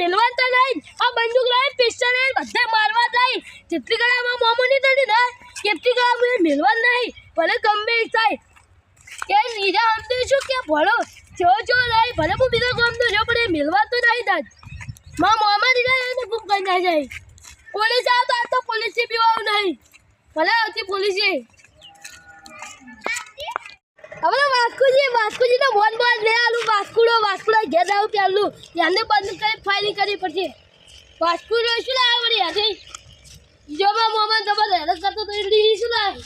મિલવાન તો નહીં. આ બંદૂક લઈ પિસ્તોલ લઈ બધે મારવા થાય જેટલી કડા માં મોમો નહીં થતી ને, એટલી કડા મને મેલવા નહીં. ભલે ગંભીર થાય. કે બીજા સમજે છું કે ભળો જો જો લઈ ભલે હું બીજો ગમતો જો પડે એ તો નહીં થાય મા મોમા દીધા એને ખૂબ કરી જાય પોલીસ આવતા તો આ તો પોલીસથી નહીં. ભલે આવતી પોલીસે. હવે વાસ્કુજી વાસ્કુજી તો બોન બોન લે આલું, વાસ્કુડો વાસ્કુડો ઘેર આવું પેલું એને બંધ કરી ફાઇલિંગ કરવી પડશે. વાસ્કુડો શું લાવે વળી યાદી જો મેં મોમાં જબર હેરાન કરતો તો એટલી શું લાવે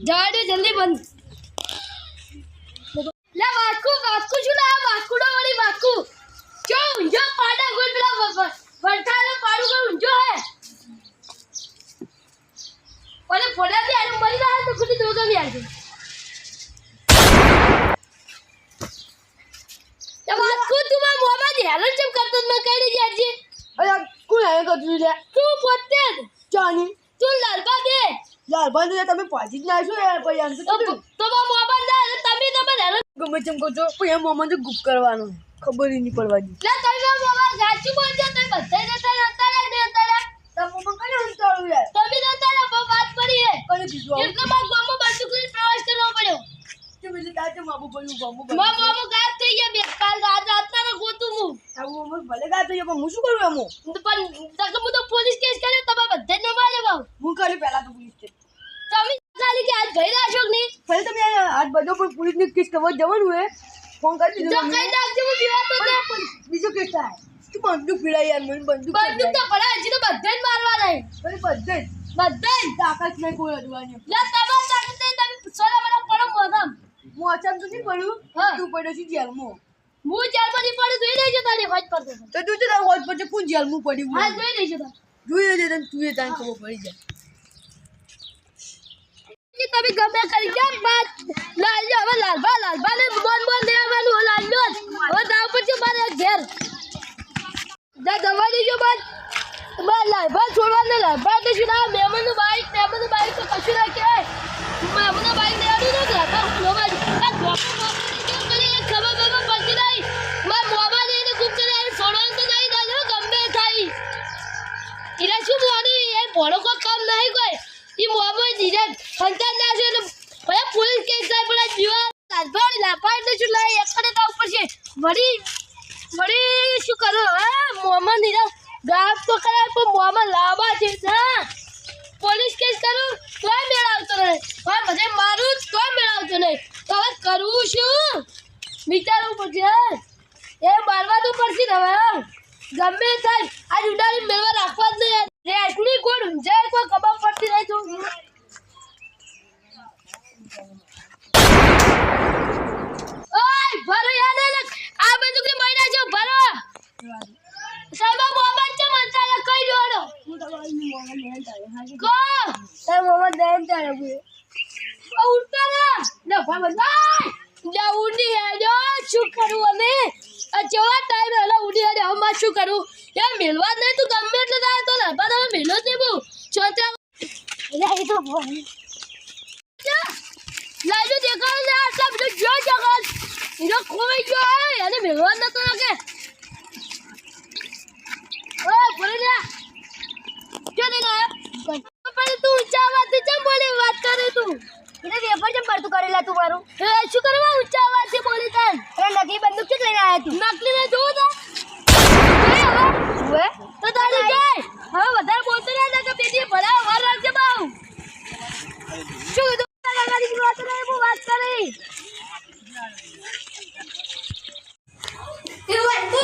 જવા જલ્દી બંધ લે વાસ્કુ વાસ્કુ શું લાવે વાસ્કુડો વળી વાસ્કુ જો ઊંઝો પાડા ગોળ પેલા વ- વ- વરસાદનું પાડું કોઈ ઊંઝો હે ઓલે ફોડાથી આનું મરી જાય તો ખુદી દોગા બી આવશે તો વાસ્કુ તું મારા મોંમાં જ હેરાન ચમ કરતો જ મેં કહી દીધી આજે અરે કોણ આને કતું લે તું પોતે જ ચાની તું લાલબા દે લાલ બંધ તમે પાછી જ છો યાર પછી આમ તો તમે મોંમાં ના તમે તમે હેરાન ગમે તેમ કહો છો પછી એમ મોમાં ગુપ કરવાનો ખબર નહીં પડવાની લે તમે મોંમાં ગાચું બોલજો તમે બધા જતા રહેતા રહે ને હતા રહે તો મોમાં કઈ અંતાળું યાર? તમે જતા રહે બહુ વાત પડી હે. કને આવું? એટલે મારા ગામમાં બાજુ પ્રવાસ કરવો પડ્યો. તો બીજું તાતે માબુ બોલ્યું ગામું મારા મોંમાં ગાયબ થઈ ગયા બે કાલ રાત રાતના ને ગોતું હું આવું મોમાં પણ હું શું કરું એમાં? પણ તકે હું તો પોલીસ કેસ કર્યો તમે બધે ન મારે બાવ. હું ખાલી પહેલા તો પોલીસ કેસ. તમે ખાલી કે આજ ગઈ રાશો કે નહીં? ભલે તમે આજ બધો પણ પોલીસની કેસ કરવા જવાનું હે. ફોન કરી તો દીધો કઈ નાખજો હું બીવા તો. પણ બીજો કેસ થાય. તું બંદૂક પીડાય યાર મને બંદૂક બંદૂક તો પડે હજી તો બધે જ મારવા નહીં ભલે બધે જ. બધે જ તાકાત નહીં કોઈ અડવાની. લે તમારે તાકાત નહીં તમે સોલા મને પડો મોઢામ. હું અચાનક તો નહીં પડ્યું હા. તું પડ્યો છે જેલમાં. હું જેલમાં પડી પડી જોઈ લેજો તારી હોજ પર તો. તો તું તારી હોજ પર કોણ જેલમાં પડ્યું હા? જોઈ લેજો તાર. જોઈ લેજો તને તું એ તાને ખબર પડી જાય. તમે ગમે કરી જાવ બાદ? લાલજો હવે લાલ બા ને બોન મોમાં નીરા ગાપ તો કરાય પણ મોમાં લાંબા છે. ના. પોલીસ કેસ કરું, તોય મેળ આવતો નહીં. હવે બધે મારું તોય મેળ આવતો નહીં. તો હવે કરવું શું? વિચારવું પડશે. એ મારવા તો પડશે ને હવે. ગમે થાય, આજ ઉડાડી મેળવા રાખવા જ નહીં રેસની ગોળ ઊંઝાય કોઈ ખબર પડતી નહીં તો ઓય ભરો યાર ને આ બધું કે મહિના જો ભરો સાહેબ મોબાઈલ છે મનતા ને કઈ દોડો કો તારા મોમાં દેમ તારે આ ઉડતા ના. ભાઈ બંધ જા ઉડી હેડો. શું કરું અમે? આ જેવા ટાઈમ હેલો ઉડી હેડો. હવે મારે શું કરું? યાર મેલવા જ નહીં તું ગમે એટલે થાય તો ના હવે મેલો જ નહીં બહુ. ચોતરા એ તો લાજો દેખાવ ને. આટલા બધો જો જગત. એનો ગયો હે એને મેળવા નતો લાગે. ઓય ને ના પણ તું ઊંચા અવાજથી ચમ બોલી વાત કરે તું? એટલે વેપાર ચમ પડતું કરેલા તું મારું. એ શું કરવા ઊંચા અવાજથી બોલી તાન? અરે નકલી બંદૂક કે લઈને આયા તું? નકલી ને જોવું તો. હવે? તો તારી જાય. હવે વધારે બોલતો ના કે બેટી ભલા વાર રાખજે બાઉ શું કીધું? કાકાની વાત કરે બહુ વાત કરી. એ એ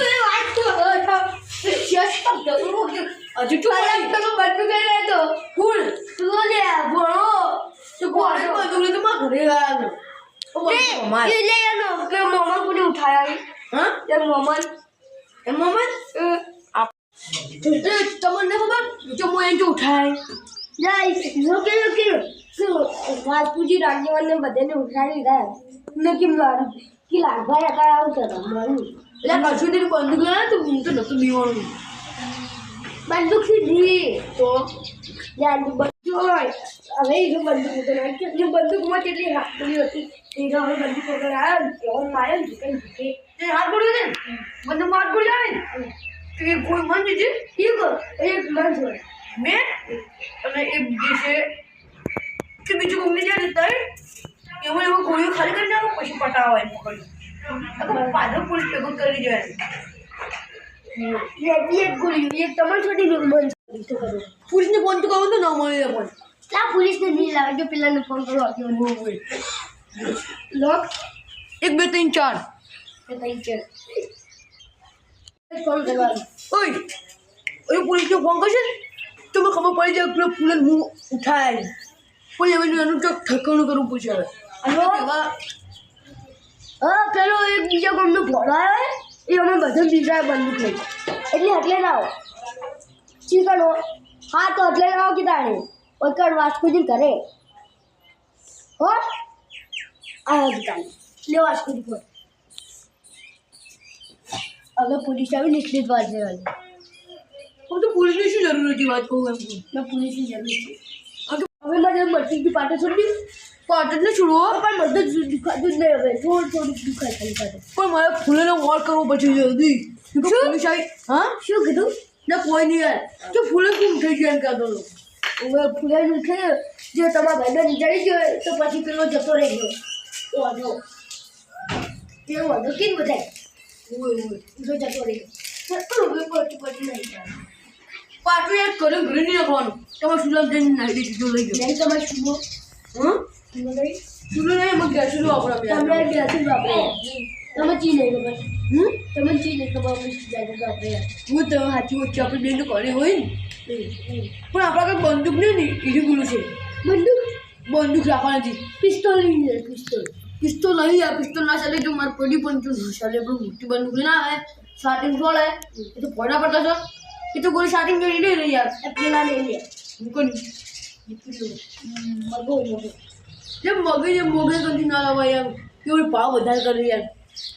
લઈને આવ્યો તો ફૂલ તું લે ભણો તું કોને બંદૂક લઈને માં ઘરે આવ્યો ઓ બંદૂક એ લે એનો કે મોમાં કોને ઉઠાયા હા? એ મોમાં એ મોમન તમને ખબર? જો મો એને ઉઠાય. જાય જો કે કે શું વાજપુજી રાંધીવાને બધાને ઉઠાવી રહ્યા ને કે મારું કે લાગભાઈ હતા આવું કરે મારું. એટલે કશું નહીં બંદૂક લઈને તો હું તો નતું બીવાનું બંદૂક દી તો યાર બંદૂક હવે જો બંદૂક ઉતર કે જે બંદૂકમાં કેટલી હાથડી હતી એ જો હવે બંદૂક ઉતર આવ્યો તે હાથ ગોળ્યો ને મને હાથ ગોળ્યો આવે ને તો કોઈ મન છે એક એક મન જોડે મેં અને એક બીજી છે કે બીજું મમ્મી જ્યાં જતા હોય એવું એવું ગોળીઓ ખાલી કરી. નાખો પછી પટાવાય પકડ્યું પકડી પાછળ પોલીસ ભેગું કરી જાય એક ગોળી એક તમારે પોલીસને ફોન તો કહું તો ના મળે પણ ફોન લા પોલીસને નહીં લાવે જો પેલાને ફોન કરો લોક એક બે ત્રણ ચાર ફોન કરવાનો ઓય ઓય પોલીસને ફોન કરશે ને તો મને ખબર પડી જાય પેલો ફૂલ હું ઉઠાય પછી હવે એનું ચોક ઠકાણું કરવું પૂછે હવે હા પેલો એક બીજા ગામનો આવ્યો એ અમે બધું બીજા બંધ થઈ. એટલે એટલે ના આવો ચીકણો હા તો એટલે આવો કે તાણે? ઓકર વાસ્કુજી કરે. હો? આ દુકાન લે વાસ્કુજી પર હવે પોલીસ આવી નિશ્ચિત વાત લેવાની હું તો પોલીસની શું જરૂર હતી વાત કહું એમ મેં પોલીસની જરૂર હતી હવે મારે મરચી પાટે છોડી પાટણ ને છોડવો પણ બધું જ દુખાતું જ નહીં હવે. થોડું થોડું દુખાય ખાલી પણ મારે ફૂલેને વોર કરવો પછી જલ્દી. શું? હા? શું કીધું? ના કોઈ નહીં યાર. તો ફૂલે કેમ થઈ ગયા એમ કહેતો હવે ફૂલે ફૂલેલું છે જે તમારા ભાઈબંધ જડી ગયો તો પછી પેલો જતો રહી ગયો. તો વાંધો એ વાંધો કેમ બધાય? જો જતો રહી ગયો. પાટું યાર કરો ઘરે નહીં રાખવાનું. તમારે શું નાખી દઈશું લઈ ગયો નહીં તમારે શું? હા શુભો નહીં નહીં એમાં ગેસ વાપરો બે તમને બેસી વાપરે. તમે ચી નહીં ખબર. હમ? તમે ચી નહીં ખબર અમે જાય વાપરે હું તમે સાચી વચ્ચે આપણે બેન કરી હોય ને? પણ આપણા કંઈ બંદૂક નહીં ને એરી ગુરુ છે. બંદૂક? બંદૂક રાખવા નથી પિસ્તોલ લઈને પિસ્તોલ. પિસ્તોલ નહીં યાર પિસ્તોલ ના ચાલે તો મારે પડી પણ તું ચાલે પણ મોટી બંદૂક ના આવે. સ્ટાર્ટિંગ છોડે એ તો ફોડા પડતા છો એ તો કોઈ સ્ટાર્ટિંગ કરી દે યાર પેલા લઈ લે. મૂકો મગો મગો જે મગજ એ મોગે કંથી ના લાવવા યાર કેવું ભાવ વધારે કરે યાર.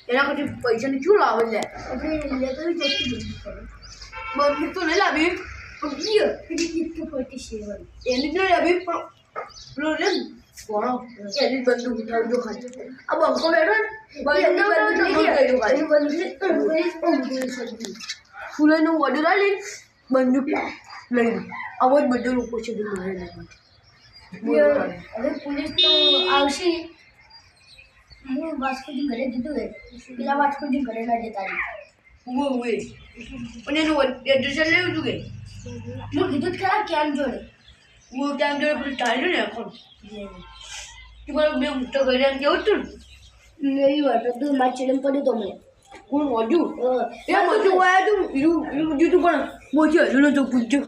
એના પછી પૈસાની શું લાવે લે? આપણે બધું બંદૂક તો નહીં લાવી પણ ફોર્ટી સેવન એની જ નહીં લાવી પણ પેલો કોણો એની બંદૂક ઉઠાવજો ખાલી. આ બંકો બેઠો ને બંદૂકની બંદૂક તો બંધ થઈ ગયું ફૂલેનું ઓર્ડર આલી બંદૂક લઈને આવો જ બધો લોકો છે મારે નહીં હવે પોલીસ તો આવશે. હું વાસ્કોજી ઘરે દીધું હે પેલા વાસ્કોજી ઘરે ના જતા ઉવે ઉવે અને એનું એડ્રેસ લેવું તું કે? હું કીધું જ ખરા કેમ જોડે. હું કેમ જોડે પેલું ચાલ્યું ને આખો. કે મારો બે ઉઠતો ઘરે એમ કેવું હતું ને? નહીં વાંધો તું મારી ચેડમ પડ્યું તો મને હું મોજું? એ મોજું આવ્યા તું બીજું બીજું પણ. મોજું હજુ નતો પૂછ્યું